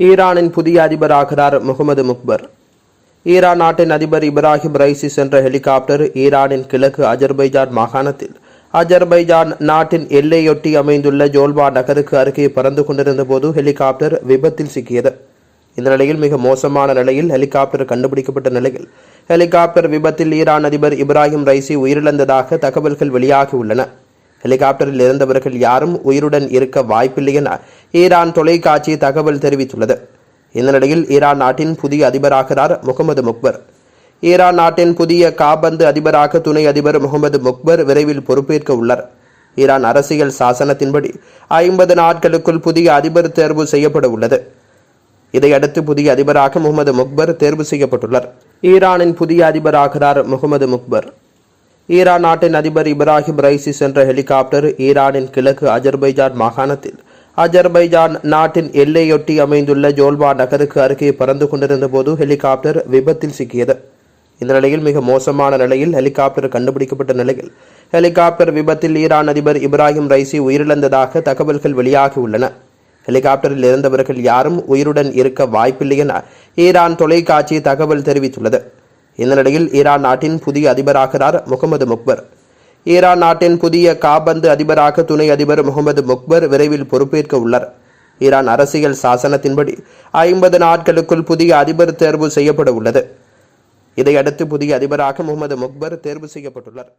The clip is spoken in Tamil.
ஈரானின் புதிய அதிபராகிறார் முகமது முக்பர். ஈரான் நாட்டின் அதிபர் இப்ராஹிம் ரைசி சென்ற ஹெலிகாப்டர் ஈரானின் கிழக்கு அஜர்பைஜான் மாகாணத்தில். அஜர்பைஜான் நாட்டின் எல்லையொட்டி அமைந்துள்ள ஜோல்பா நகருக்கு அருகே பறந்து கொண்டிருந்த போது ஹெலிகாப்டர் விபத்தில் சிக்கியது. இந்த நிலையில் மிக மோசமான நிலையில் ஹெலிகாப்டர் கண்டுபிடிக்கப்பட்ட நிலையில் ஹெலிகாப்டர் விபத்தில் ஈரான் அதிபர் இப்ராஹிம் ரைசி உயிரிழந்ததாக தகவல்கள் வெளியாகியுள்ளன ஹெலிகாப்டரில் இருந்தவர்கள் யாரும் உயிருடன் இருக்க வாய்ப்பில்லை என ஈரான் தொலைக்காட்சி தகவல் தெரிவித்துள்ளது. இந்த நிலையில் ஈரான் நாட்டின் புதிய அதிபராகிறார் முகமது முக்பர். ஈரான் நாட்டின் புதிய காபந்து அதிபராக துணை அதிபர் முகமது முக்பர் விரைவில் பொறுப்பேற்க உள்ளார். ஈரான் அரசியல் சாசனத்தின்படி ஐம்பது நாட்களுக்குள் புதிய அதிபர் தேர்வு செய்யப்பட உள்ளது. இதையடுத்து புதிய அதிபராக முகமது முக்பர் தேர்வு செய்யப்பட்டுள்ளார். ஈரானின் புதிய அதிபராகிறார் முகமது முக்பர். ஈரான் நாட்டின் அதிபர் இப்ராஹிம் ரைசி சென்ற ஹெலிகாப்டர் ஈரானின் கிழக்கு அஜர்பைஜான் மாகாணத்தில். அஜர்பைஜான் நாட்டின் எல்லையொட்டி அமைந்துள்ள ஜோல்வா நகருக்கு அருகே பறந்து கொண்டிருந்த போது ஹெலிகாப்டர் விபத்தில் சிக்கியது. இந்த நிலையில் மிக மோசமான நிலையில் ஹெலிகாப்டர் கண்டுபிடிக்கப்பட்ட நிலையில் ஹெலிகாப்டர் விபத்தில் ஈரான் அதிபர் இப்ராஹிம் ரைசி உயிரிழந்ததாக தகவல்கள் வெளியாகியுள்ளன ஹெலிகாப்டரில் இருந்தவர்கள் யாரும் உயிருடன் இருக்க வாய்ப்பில்லை என ஈரான் தொலைக்காட்சி தகவல் தெரிவித்துள்ளது. இந்த நிலையில் ஈரான் நாட்டின் புதிய அதிபராகிறார் முகமது முக்பர். ஈரான் நாட்டின் புதிய காபந்து அதிபராக துணை அதிபர் முகமது முக்பர் விரைவில் பொறுப்பேற்க உள்ளார். ஈரான் அரசியல் சாசனத்தின்படி ஐம்பது நாட்களுக்குள் புதிய அதிபர் தேர்வு செய்யப்பட உள்ளது. இதையடுத்து புதிய அதிபராக முகமது முக்பர் தேர்வு செய்யப்பட்டுள்ளார்.